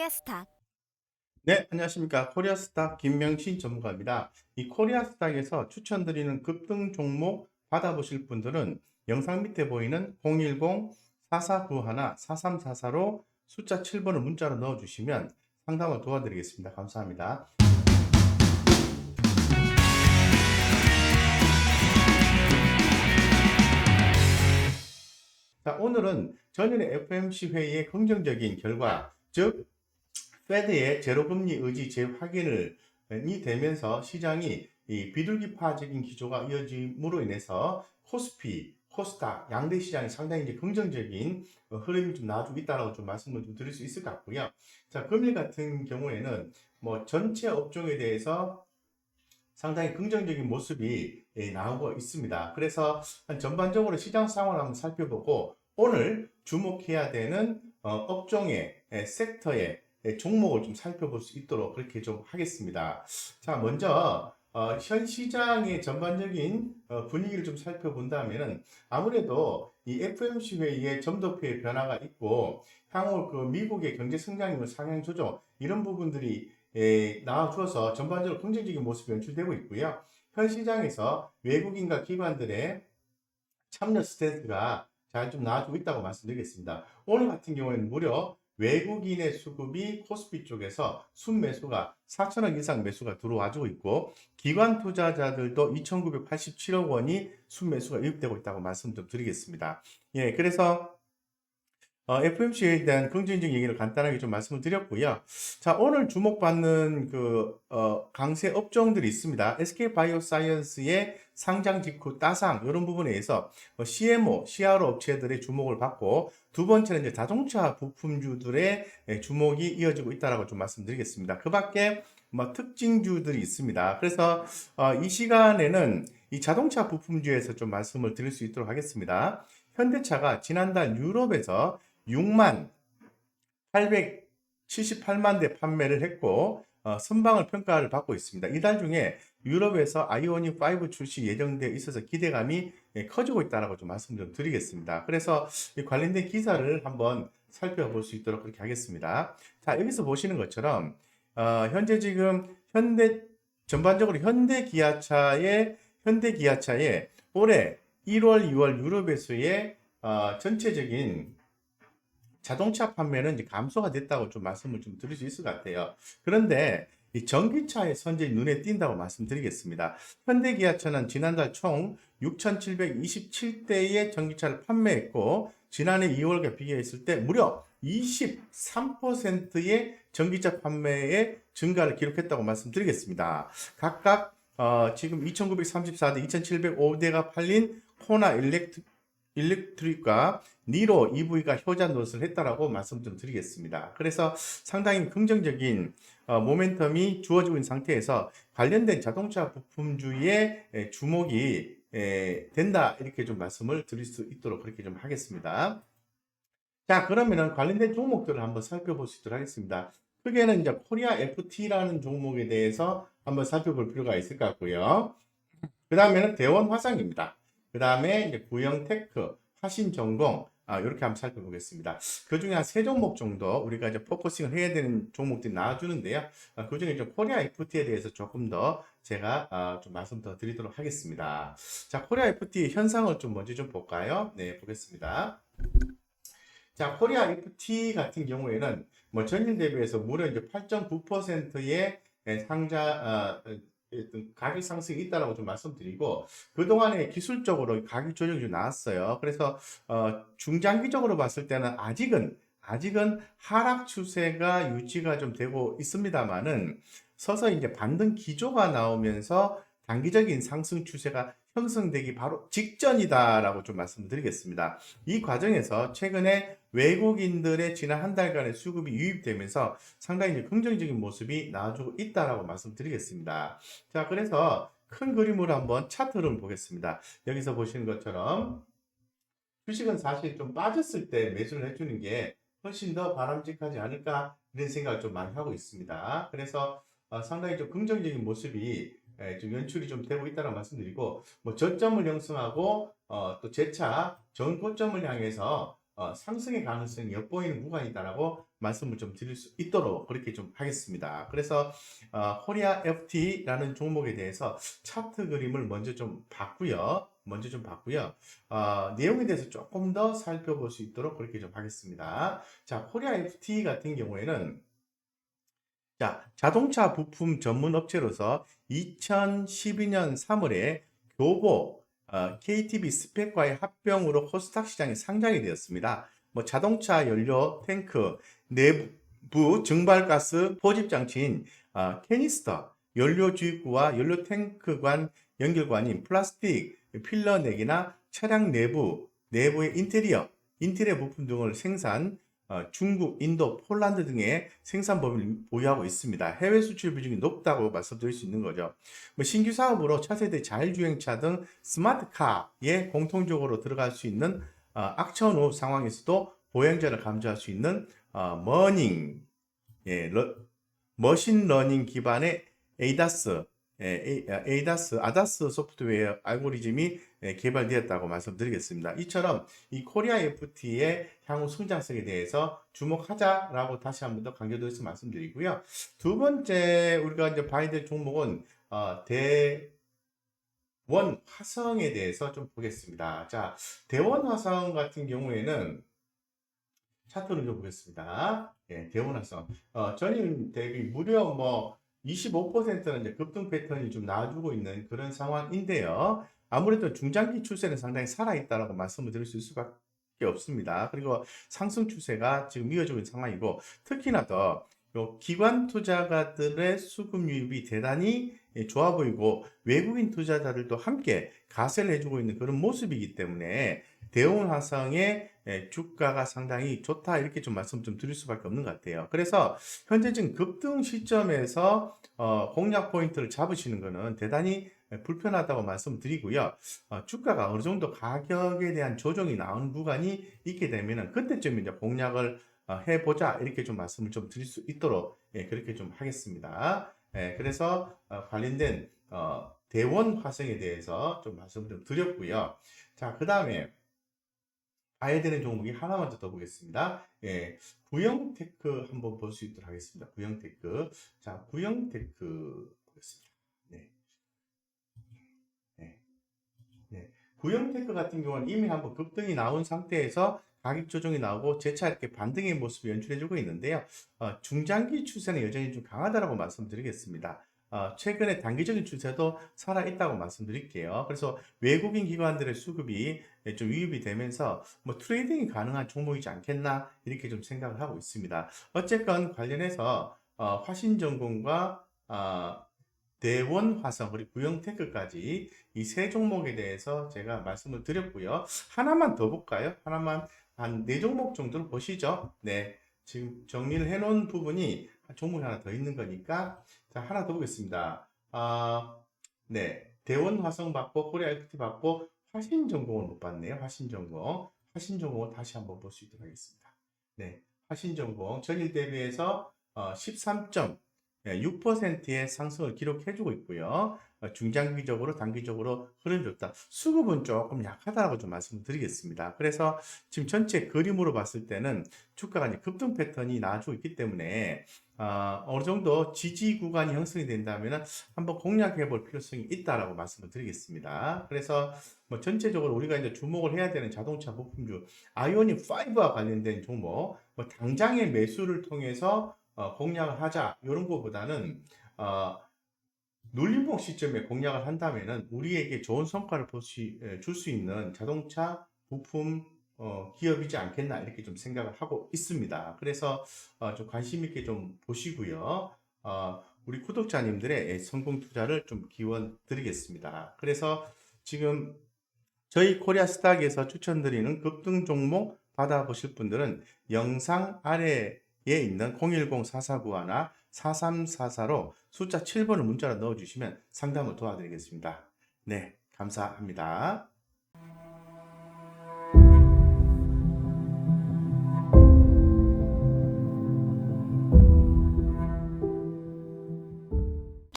코리아스탁 네, 안녕하십니까. 코리아스탁 김명신 전문가입니다. 이 코리아스탁에서 추천드리는 급등 종목 받아보실 분들은 영상 밑에 보이는 010-4491-4344로 숫자 7번을 문자로 넣어주시면 상담을 도와드리겠습니다. 감사합니다. 자, 오늘은 전일의 FMC 회의의 긍정적인 결과, 즉 페드의 제로금리 의지 재확인을 이 되면서 시장이 이 비둘기파적인 기조가 이어짐으로 인해서 코스피, 코스닥 양대 시장이 상당히 이제 긍정적인 어, 흐름이 좀 나와주고 있다라고 좀 말씀을 좀 드릴 수 있을 것 같고요. 자, 금일 같은 경우에는 뭐 전체 업종에 대해서 상당히 긍정적인 모습이 예, 나오고 있습니다. 그래서 한 전반적으로 시장 상황을 한번 살펴보고 오늘 주목해야 되는 어, 업종의 예, 섹터의 예, 종목을 좀 살펴볼 수 있도록 그렇게 좀 하겠습니다. 자, 먼저 어, 현 시장의 전반적인 어, 분위기를 좀 살펴본다면은 아무래도 이 FMC 회의의 점도표의 변화가 있고 향후 그 미국의 경제 성장률 상향 조정 이런 부분들이 에, 나와주어서 전반적으로 긍정적인 모습이 연출되고 있고요. 현 시장에서 외국인과 기관들의 참여 스탠스가 잘 좀 나와주고 있다고 말씀드리겠습니다. 오늘 같은 경우에는 무려 외국인의 수급이 코스피 쪽에서 순매수가 4천억 이상 매수가 들어와주고 있고 기관 투자자들도 2,987억 원이 순매수가 유입되고 있다고 말씀 좀 드리겠습니다. 예, 그래서 어, FMC에 대한 긍정적인 얘기를 간단하게 좀 말씀을 드렸고요. 자, 오늘 주목받는 그, 어, 강세 업종들이 있습니다. SK 바이오사이언스의 상장 직후 따상, 이런 부분에 의해서 어, CMO, CRO 업체들의 주목을 받고, 두 번째는 이제 자동차 부품주들의 예, 주목이 이어지고 있다라고 좀 말씀드리겠습니다. 그 밖에 뭐 특징주들이 있습니다. 그래서, 어, 이 시간에는 이 자동차 부품주에서 좀 말씀을 드릴 수 있도록 하겠습니다. 현대차가 지난달 유럽에서 6만 878만 대 판매를 했고 어, 선방을 평가를 받고 있습니다. 이달 중에 유럽에서 아이오닉 5 출시 예정되어 있어서 기대감이 예, 커지고 있다라고 좀 말씀 좀 드리겠습니다. 그래서 이 관련된 기사를 한번 살펴볼 수 있도록 그렇게 하겠습니다. 자 여기서 보시는 것처럼 어, 현재 지금 현대 전반적으로 현대 기아차의 현대 기아차의 올해 1월, 2월 유럽에서의 어, 전체적인 자동차 판매는 이제 감소가 됐다고 좀 말씀을 좀 드릴 수 있을 것 같아요. 그런데 이 전기차의 선전이 눈에 띈다고 말씀드리겠습니다. 현대기아차는 지난달 총 6,727대의 전기차를 판매했고 지난해 2월과 비교했을 때 무려 23%의 전기차 판매의 증가를 기록했다고 말씀드리겠습니다. 각각 어, 지금 2,934대, 2,705대가 팔린 코나 일렉트, 일렉트릭과 니로 EV가 효자 노릇을 했다라고 말씀 좀 드리겠습니다. 그래서 상당히 긍정적인 어, 모멘텀이 주어지고 있는 상태에서 관련된 자동차 부품주의 에, 주목이 에, 된다 이렇게 좀 말씀을 드릴 수 있도록 그렇게 좀 하겠습니다. 자 그러면은 관련된 종목들을 한번 살펴볼 수 있도록 하겠습니다. 크게는 이제 코리아 FT라는 종목에 대해서 한번 살펴볼 필요가 있을 것 같고요. 그 다음에는 대원 화상입니다. 그 다음에 이제 구형테크, 화신전공, 아, 이렇게 한번 살펴보겠습니다. 그 중에 한 세 종목 정도 우리가 이제 포커싱을 해야 되는 종목들이 나와주는데요. 아, 그 중에 좀 코리아 FT에 대해서 조금 더 제가 아, 좀 말씀 더 드리도록 하겠습니다. 자, 코리아 FT 현상을 좀 먼저 좀 볼까요? 네, 보겠습니다. 자, 코리아 FT 같은 경우에는 뭐 전일 대비해서 무려 이제 8.9%의 상자, 어, 어떤 가격 상승이 있다라고 좀 말씀드리고 그동안에 기술적으로 가격 조정이 좀 나왔어요. 그래서 어, 중장기적으로 봤을 때는 아직은 아직은 하락 추세가 유지가 좀 되고 있습니다만은 서서 이제 반등 기조가 나오면서 단기적인 상승 추세가 형성되기 바로 직전이다라고 좀 말씀드리겠습니다. 이 과정에서 최근에 외국인들의 지난 한 달간의 수급이 유입되면서 상당히 긍정적인 모습이 나와주고 있다라고 말씀드리겠습니다. 자, 그래서 큰 그림으로 한번 차트를 보겠습니다. 여기서 보시는 것처럼 주식은 사실 좀 빠졌을 때 매수를 해주는 게 훨씬 더 바람직하지 않을까 이런 생각을 좀 많이 하고 있습니다. 그래서 어, 상당히 좀 긍정적인 모습이 예, 좀 연출이 좀 되고 있다는 말씀드리고 뭐 저점을 형성하고 어, 또 재차 전고점을 향해서 어, 상승의 가능성이 엿보이는 구간이다라고 말씀을 좀 드릴 수 있도록 그렇게 좀 하겠습니다. 그래서 어, 코리아 FT라는 종목에 대해서 차트 그림을 먼저 좀 봤고요. 먼저 좀 봤고요. 어, 내용에 대해서 조금 더 살펴볼 수 있도록 그렇게 좀 하겠습니다. 자, 코리아 FT 같은 경우에는 자, 자동차 부품 전문 업체로서 2012년 3월에 교보 어, KTB 스펙과의 합병으로 코스닥 시장에 상장이 되었습니다. 뭐 자동차 연료 탱크 내부 증발가스 포집 장치인 어, 캐니스터 연료 주입구와 연료 탱크 관 연결관인 플라스틱 필러 내기나 차량 내부 내부의 인테리어 인테리어 부품 등을 생산 어, 중국, 인도, 폴란드 등의 생산 범위를 보유하고 있습니다. 해외 수출 비중이 높다고 말씀드릴 수 있는 거죠. 뭐 신규 사업으로 차세대 자율주행차 등 스마트카에 공통적으로 들어갈 수 있는 어, 악천 후 상황에서도 보행자를 감지할 수 있는 어, 머닝, 예, 러, 머신 러닝 기반의 에이다스, 예, 에이, 다스 아다스 소프트웨어 알고리즘이 예, 개발되었다고 말씀드리겠습니다. 이처럼 이 코리아 FT의 향후 성장성에 대해서 주목하자라고 다시 한 번 더 강조드려서 말씀드리고요. 두 번째 우리가 이제 봐야 될 종목은 어, 대 원 화성에 대해서 좀 보겠습니다. 자, 대원 화성 같은 경우에는 차트를 좀 보겠습니다. 예, 대원 화성. 어, 전일 대비 무려 뭐 25%는 이제 급등 패턴이 좀 나와주고 있는 그런 상황인데요. 아무래도 중장기 추세는 상당히 살아있다라고 말씀을 드릴 수 있을 수밖에 없습니다. 그리고 상승 추세가 지금 이어지고 있는 상황이고 특히나 더요 기관 투자가들의 수급 유입이 대단히 예, 좋아 보이고 외국인 투자자들도 함께 가세를 해주고 있는 그런 모습이기 때문에 대원 화성의 예, 주가가 상당히 좋다 이렇게 좀 말씀 좀 드릴 수밖에 없는 것 같아요. 그래서 현재 지금 급등 시점에서 어, 공략 포인트를 잡으시는 것은 대단히 불편하다고 말씀드리고요. 어, 주가가 어느 정도 가격에 대한 조정이 나오는 구간이 있게 되면은 그때쯤 이제 공략을 어, 해보자 이렇게 좀 말씀을 좀 드릴 수 있도록 예, 그렇게 좀 하겠습니다. 예, 그래서 어, 관련된 어, 대원 화성에 대해서 좀 말씀을 좀 드렸고요. 자, 그 다음에 봐야 되는 종목이 하나만 더 보겠습니다. 예, 구형테크 한번 볼 수 있도록 하겠습니다. 구형테크. 자, 구형테크 보겠습니다. 네. 네. 네. 구형테크 같은 경우는 이미 한번 급등이 나온 상태에서 가격 조정이 나오고 재차 이렇게 반등의 모습을 연출해주고 있는데요. 어, 중장기 추세는 여전히 좀 강하다라고 말씀드리겠습니다. 어, 최근에 단기적인 추세도 살아있다고 말씀드릴게요. 그래서 외국인 기관들의 수급이 좀 유입이 되면서 뭐 트레이딩이 가능한 종목이지 않겠나 이렇게 좀 생각을 하고 있습니다. 어쨌건 관련해서 어, 화신전공과 어, 대원 화성 그리고 구형테크까지 이 세 종목에 대해서 제가 말씀을 드렸고요. 하나만 더 볼까요? 하나만 한 네 종목 정도를 보시죠. 네. 지금 정리를 해 놓은 부분이 종목이 하나 더 있는 거니까 자, 하나 더 보겠습니다. 아, 네. 대원 화성 받고 코리아 FT 받고 화신 전공을 못 봤네요. 화신 전공. 화신 전공을 다시 한번 볼 수 있도록 하겠습니다. 네. 화신 전공 전일 대비해서 어, 13.6%의 상승을 기록해주고 있고요. 어, 중장기적으로 단기적으로 흐름 좋다. 수급은 조금 약하다라고 좀 말씀을 드리겠습니다. 그래서 지금 전체 그림으로 봤을 때는 주가가 이제 급등 패턴이 나와주고 있기 때문에 어, 어느 정도 지지 구간이 형성이 된다면 한번 공략해 볼 필요성이 있다라고 말씀을 드리겠습니다. 그래서 뭐 전체적으로 우리가 이제 주목을 해야 되는 자동차 부품주 아이오닉 5와 관련된 종목 뭐 당장의 매수를 통해서 어, 공략을 하자 이런 것보다는 어, 눌림목 시점에 공략을 한다면은 우리에게 좋은 성과를 줄 수 있는 자동차 부품 어, 기업이지 않겠나 이렇게 좀 생각을 하고 있습니다. 그래서 어, 좀 관심 있게 좀 보시고요. 어, 우리 구독자님들의 성공 투자를 좀 기원 드리겠습니다. 그래서 지금 저희 코리아 스탁에서 추천드리는 급등 종목 받아보실 분들은 영상 아래에 있는 010-4491나 4344로 숫자 7번을 문자로 넣어주시면 상담을 도와드리겠습니다. 네, 감사합니다.